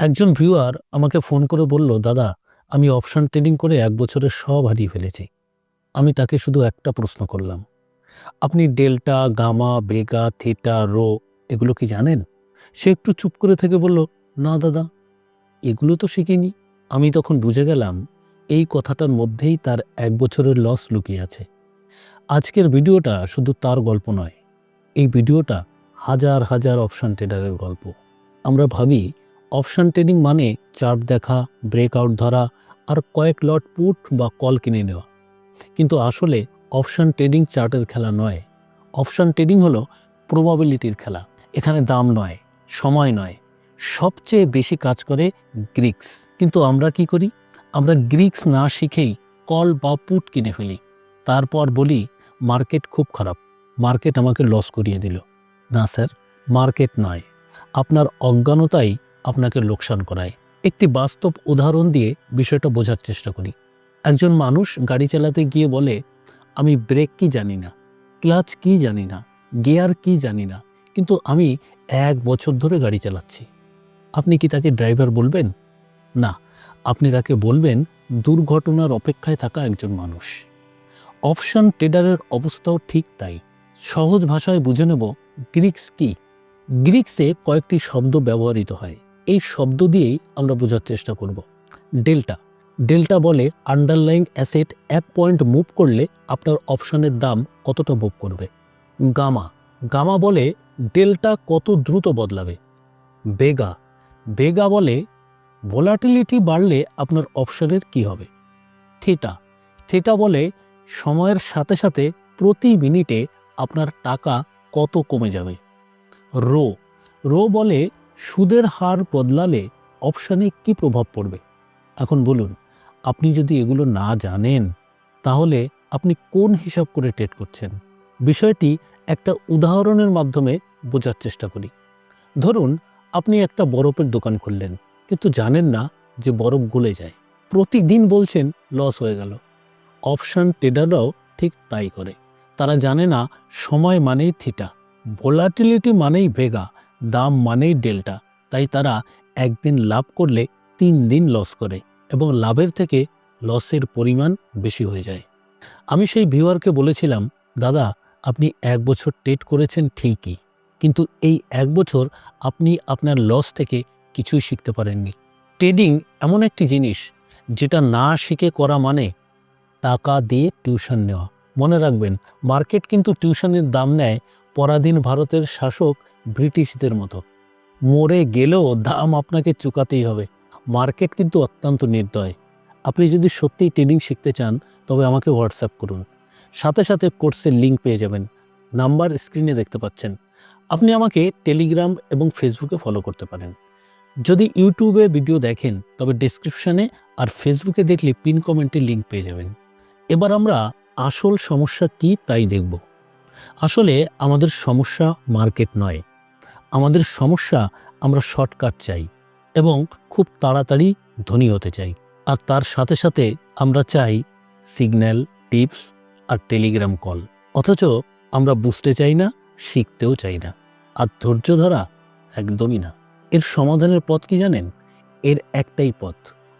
একজন ভিউয়ার আমাকে ফোন করে বলল, দাদা, আমি অপশন ট্রেডিং করে এক বছরের সব হারিয়ে ফেলেছি। আমি তাকে শুধু একটা প্রশ্ন করলাম। আপনি delta gamma vega theta rho এগুলো কি জানেন? সে একটু চুপ করে থেকে বলল, না দাদা, এগুলো তো শিখিনি। আমি তখন বুঝে গেলাম, এই কথাটার মধ্যেই তার এক বছরের লস লুকিয়ে আছে। আজকের ভিডিওটা শুধু তার গল্প নয়, এই ভিডিওটা হাজার হাজার অপশান ট্রেডারের গল্প। আমরা ভাবি অপশন ট্রেডিং মানে চার্ট দেখা, ব্রেকআউট ধরা আর কয়েক লট পুট বা কল কিনে নেওয়া। কিন্তু আসলে অপশন ট্রেডিং চার্টের খেলা নয়। অপশন ট্রেডিং হলো প্রবাবিলিটির খেলা। এখানে দাম নয়, সময় নয়, সবচেয়ে বেশি কাজ করে গ্রিক্স। কিন্তু আমরা কি করি? আমরা গ্রিক্স না শিখেই কল বা পুট কিনে ফেলি। তারপর বলি, মার্কেট খুব খারাপ। মার্কেট আমাকে লস করিয়ে দিল। না, স্যার, মার্কেট নয়। আপনার অজ্ঞানতাই আপনাকে লোকসান করায়। একটি বাস্তব উদাহরণ দিয়ে বিষয়টা বোঝার চেষ্টা করি। একজন মানুষ গাড়ি চালাতে গিয়ে বলে, আমি ব্রেক কি জানি না, ক্লাচ কি জানি না, গিয়ার কি জানি না, কিন্তু আমি এক বছর ধরে গাড়ি চালাচ্ছি। আপনি কি তাকে ড্রাইভার বলবেন? না, আপনি তাকে বলবেন, দুর্ঘটনার অপেক্ষায় থাকা একজন মানুষ। অপশন ট্রেডারের অবস্থাও ঠিক তাই। সহজ ভাষায় বুঝে নেব, গ্রিক্স কি? গ্রিক্সে কয়েকটি শব্দ ব্যবহৃত হয়। এই শব্দ দিয়েই আমরা বোঝার চেষ্টা করব। ডেল্টা। ডেল্টা বলে আন্ডারলাইং অ্যাসেট এক পয়েন্ট মুভ করলে আপনার অপশনের দাম কতটা মুভ করবে? গামা। গামা বলে ডেল্টা কত দ্রুত বদলাবে? বেগা। বেগা বলে ভোলাটিলিটি বাড়লে আপনার অপশনের কি হবে? থিটা থিটা বলে সময়ের সাথে সাথে প্রতি মিনিটে আপনার টাকা কত কমে যাবে? রো। রো বলে সুদের হার বদলালে অপশানে কি প্রভাব পড়বে? এখন বলুন, আপনি যদি এগুলো না জানেন, তাহলে আপনি কোন হিসাব করে ট্রেড করছেন? বিষয়টি একটা উদাহরণের মাধ্যমে বোঝার চেষ্টা করি। ধরুন, আপনি একটা বরফের দোকান খুললেন, কিন্তু জানেন না যে বরফ গলে যায়। প্রতিদিন বলছেন লস হয়ে গেল। অপশান ট্রেডাররাও ঠিক তাই করে। তারা জানে না, সময় মানেই থিটা ভোলাটিলিটি মানেই ভেগা দাম মানেই ডেল্টা। তাই তারা একদিন লাভ করলে তিন দিন লস করে এবং লাভের থেকে লসের পরিমাণ বেশি হয়ে যায়। আমি সেই ভিউয়ারকে বলেছিলাম, দাদা, আপনি এক বছর ট্রেড করেছেন ঠিকই, কিন্তু এই এক বছর আপনি আপনার লস থেকে কিছুই শিখতে পারেননি। ট্রেডিং এমন একটি জিনিস যেটা না শিখে করা মানে টাকা দিয়ে টিউশন নেওয়া। মনে রাখবেন মার্কেট কিন্তু টিউশনের দাম নেয় পরাধীন ভারতের শাসক ব্রিটিশদের মতো। মরে গেলেও দাম আপনাকে চুকাতেই হবে। মার্কেট কিন্তু অত্যন্ত নির্দয়। আপনি যদি সত্যিই ট্রেডিং শিখতে চান, তবে আমাকে হোয়াটসঅ্যাপ করুন। সাথে সাথে কোর্সের লিঙ্ক পেয়ে যাবেন। নাম্বার স্ক্রিনে দেখতে পাচ্ছেন। আপনি আমাকে টেলিগ্রাম এবং ফেসবুকে ফলো করতে পারেন। যদি ইউটিউবে ভিডিও দেখেন, তবে ডেসক্রিপশানে আর ফেসবুকে দেখলে পিন কমেন্টে লিঙ্ক পেয়ে যাবেন। এবার আমরা আসল সমস্যা কি তাই দেখব। আসলে আমাদের সমস্যা মার্কেট নয় আমাদের সমস্যা আমরা শর্টকাট চাই এবং খুব তাড়াতাড়ি ধনী হতে চাই। আর তার সাথে সাথে আমরা চাই সিগন্যাল, টিপস আর টেলিগ্রাম কল। অথচ আমরা বুঝতে চাই না, শিখতেও চাই না। আর ধৈর্য ধরা একদমই না। এর সমাধানের পথ কি জানেন? এর একটাই পথ।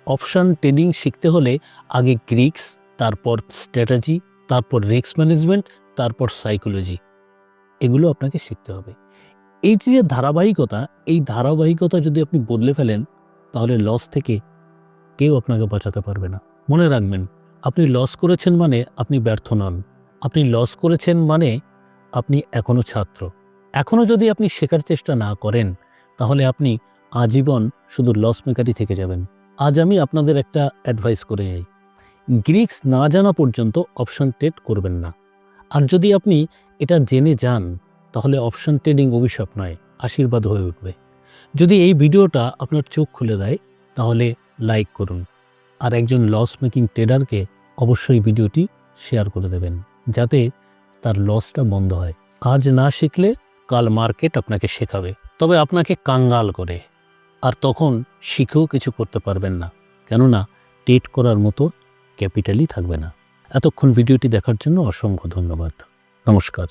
অপশান ট্রেডিং শিখতে হলে আগে গ্রিক্স, তারপর স্ট্র্যাটেজি, তারপর রিস্ক ম্যানেজমেন্ট, তারপর সাইকোলজি। এগুলো আপনাকে শিখতে হবে। এই যে ধারাবাহিকতা, এই ধারাবাহিকতা যদি আপনি বদলে ফেলেন, তাহলে লস থেকে কেউ আপনাকে বাঁচাতে পারবে না। মনে রাখবেন, আপনি লস করেছেন মানে আপনি ব্যর্থ নন। আপনি লস করেছেন মানে আপনি এখনও ছাত্র। এখনও যদি আপনি শেখার চেষ্টা না করেন, তাহলে আপনি আজীবন শুধু লস মেকারই থেকে যাবেন। আজ আমি আপনাদের একটা অ্যাডভাইস করে যাই গ্রিক্স না জানা পর্যন্ত অপশন ট্রেড করবেন না। আর যদি আপনি এটা জেনে যান তাহলে অপশন ট্রেডিং অভিশাপ নয়, আশীর্বাদ হয়ে উঠবে। যদি এই ভিডিওটা আপনার চোখ খুলে দেয়, তাহলে লাইক করুন। আর একজন লস মেকিং ট্রেডারকে অবশ্যই ভিডিওটি শেয়ার করে দেবেন, যাতে তার লসটা বন্ধ হয়। আজ না শিখলে কাল মার্কেট আপনাকে শেখাবে, তবে আপনাকে কাঙ্গাল করে। আর তখন শিখেও কিছু করতে পারবেন না, কেননা টেট করার মতো ক্যাপিটালই থাকবে না। এতক্ষণ ভিডিওটি দেখার জন্য অসংখ্য ধন্যবাদ। নমস্কার।